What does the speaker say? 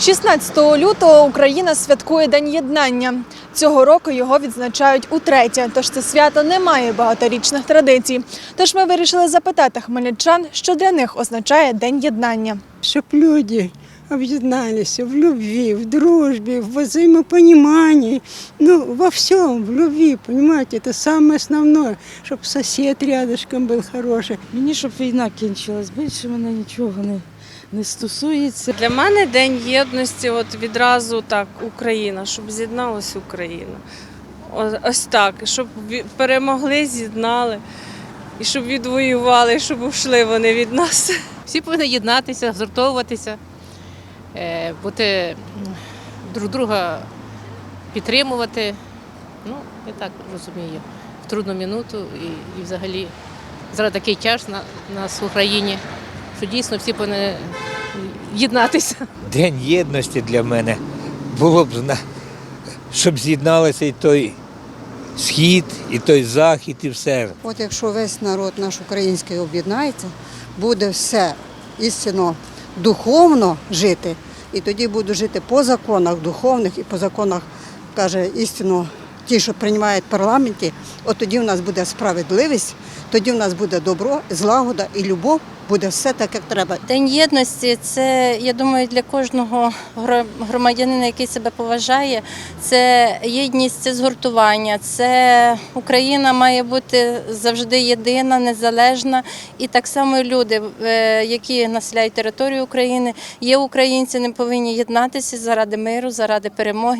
16 лютого Україна святкує День єднання. Цього року його відзначають утретє, тож це свято не має багаторічних традицій. Тож ми вирішили запитати хмельничан, що для них означає День єднання. Щоб люди об'єдналися в любви, в дружбе, в взаимопонимании, ну, во всем, в любви, понимаете, это самое основное, чтобы сосед рядышком был хороший. Мені, щоб війна кінчилась, більше мене нічого не, не стосується. Для мене День єдності, от відразу так, Україна, щоб з'єдналася Україна. О- Ось так, щоб ві- перемогли, з'єднали, і щоб відвоювали, і щоб ушли вони від нас. Всі повинні єднатися, згуртовуватися, е, бути друг друга підтримувати. Ну, я так розумію, в трудну минуту і, і взагалі зараз такий час на нас в Україні, що дійсно всі повинні єднатися. День єдності для мене було б зна- щоб з'єдналися і той схід, і той захід, і все. От якщо весь народ наш український об'єднається, буде все істинно духовно жити, і тоді буду жити по законах духовних і по законах, каже, істинно ті, що приймають парламенті, от тоді в нас буде справедливість, тоді в нас буде добро, злагода і любов, буде все так, як треба. День єдності це, я думаю, для кожного громадянина, який себе поважає. Це єдність, це згуртування. Це Україна має бути завжди єдина, незалежна. І так само люди, е, які населяють територію України, є українці, не повинні єднатися заради миру, заради перемоги.